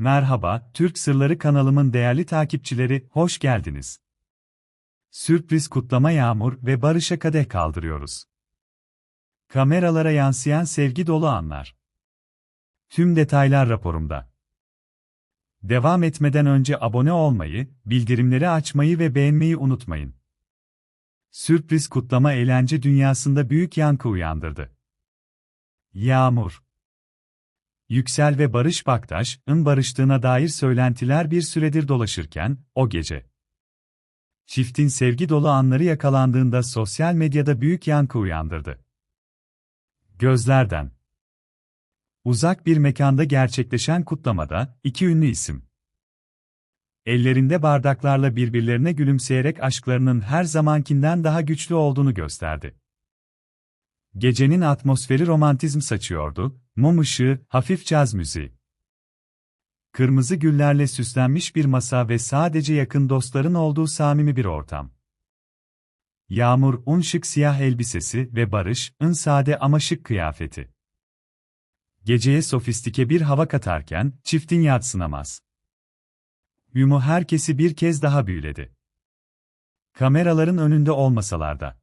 Merhaba, Türk Sırları kanalımın değerli takipçileri, hoş geldiniz. Sürpriz kutlama Yağmur ve Barış'a kadeh kaldırıyoruz. Kameralara yansıyan sevgi dolu anlar. Tüm detaylar raporumda. Devam etmeden önce abone olmayı, bildirimleri açmayı ve beğenmeyi unutmayın. Sürpriz kutlama eğlence dünyasında büyük yankı uyandırdı. Yağmur Yüksel ve Barış Baktaş'ın barıştığına dair söylentiler bir süredir dolaşırken, o gece. Çiftin sevgi dolu anları yakalandığında sosyal medyada büyük yankı uyandırdı. Gözlerden. Uzak bir mekanda gerçekleşen kutlamada, iki ünlü isim. Ellerinde bardaklarla birbirlerine gülümseyerek aşklarının her zamankinden daha güçlü olduğunu gösterdi. Gecenin atmosferi romantizm saçıyordu, mum ışığı, hafif caz müziği. Kırmızı güllerle süslenmiş bir masa ve sadece yakın dostların olduğu samimi bir ortam. Yağmur, un şık siyah elbisesi ve Barış, ın sade ama şık kıyafeti. Geceye sofistike bir hava katarken, çiftin yatsınamaz. Yumu herkesi bir kez daha büyüledi. Kameraların önünde olmasalar da.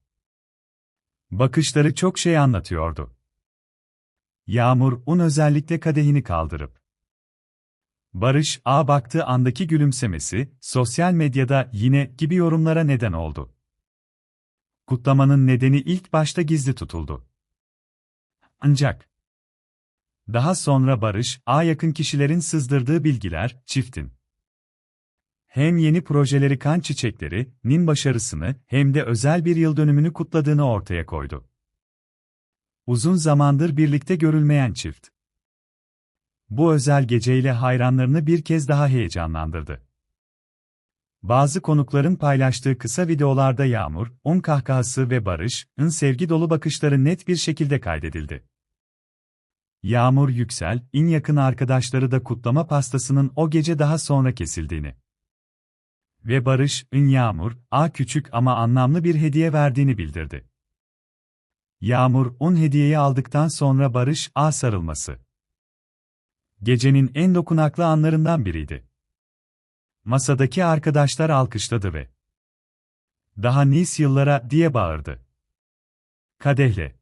Bakışları çok şey anlatıyordu. Yağmur, un özellikle kadehini kaldırıp. Barış, A baktığı andaki gülümsemesi, sosyal medyada yine gibi yorumlara neden oldu. Kutlamanın nedeni ilk başta gizli tutuldu. Ancak, daha sonra Barış, A yakın kişilerin sızdırdığı bilgiler, çiftin hem yeni projeleri kan çiçekleri,'nin başarısını hem de özel bir yıl dönümünü kutladığını ortaya koydu. Uzun zamandır birlikte görülmeyen çift. Bu özel geceyle hayranlarını bir kez daha heyecanlandırdı. Bazı konukların paylaştığı kısa videolarda Yağmur, un kahkahası ve Barış'ın sevgi dolu bakışları net bir şekilde kaydedildi. Yağmur Yüksel, in yakın arkadaşları da kutlama pastasının o gece daha sonra kesildiğini ve Barış, Ün Yağmur, A küçük ama anlamlı bir hediye verdiğini bildirdi. Yağmur, un hediyeyi aldıktan sonra Barış, A sarılması. Gecenin en dokunaklı anlarından biriydi. Masadaki arkadaşlar alkışladı ve daha nice yıllara diye bağırdı. Kadehle.